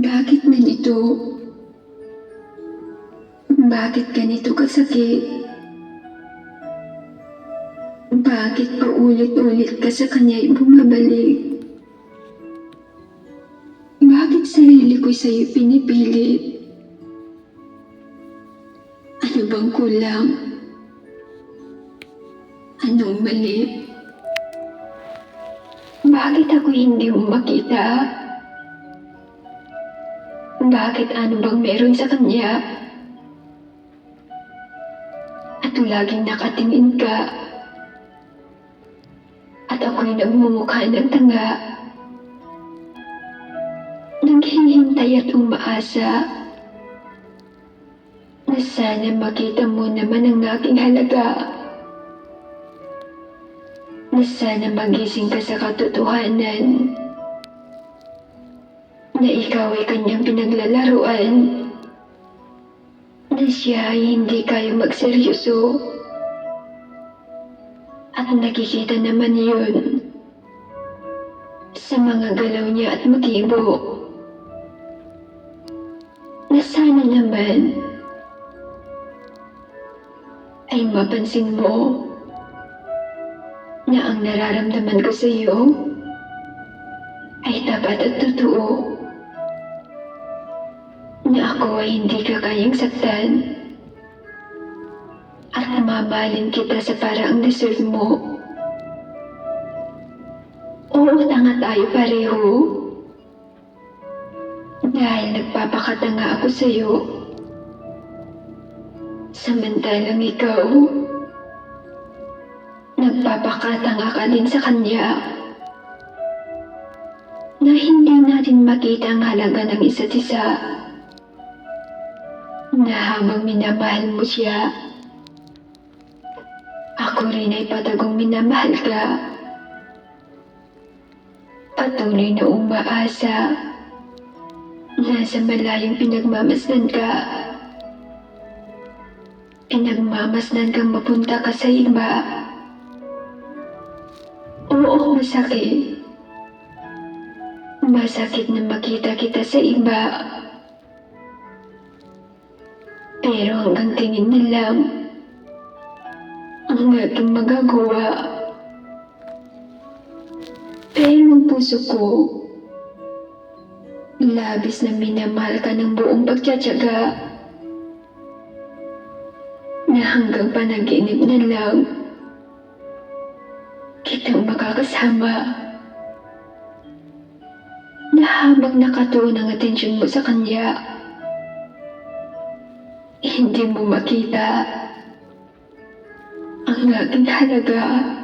Bakit ganito? Bakit ganito kasakit? Bakit paulit-ulit ka sa kanya'y bumabalik? Bakit sarili ko sa'yo pinipilit? Ano bang kulang? Anong mali? Bakit ako hindi mo makita? Bakit ano bang meron sa kanya? At laging nakatingin ka. At ako'y nagmumukha ng tanga. Naghihintay at umaasa. Na sana makita mo naman ang aking halaga. Na sana magising ka sa katotohanan na ikaw ay kanyang pinaglalaruan, na siya ay hindi kaya magseryoso. At nakikita naman yun sa mga galaw niya at motibo. Na sana naman ay mapansin mo na ang nararamdaman ko sa iyo ay tapat at totoo ako ay hindi ka kayang saktan at mamahalin kita sa paraang deserve mo. Oo, tanga tayo pareho. Dahil nagpapakatanga ako sa'yo. Samantalang ikaw, nagpapakatanga ka din sa kanya na hindi natin makita ang halaga ng isa't isa na habang minamahal mo siya, ako rin ay patagong minamahal ka. Patuloy na umaasa na sa malayong pinagmamasdan ka. Pinagmamasdan kang mapunta ka sa iba. Oo, masakit. Masakit na makita kita sa iba. Pero hanggang tingin na lang ang aking magagawa. Pero ang puso ko, labis na minamahal ka ng buong pagtsatsaga na hanggang panaginip na lang kitang makakasama na habang nakatuon ang atensyon mo sa kanya, hindi mo makita ang aking halaga.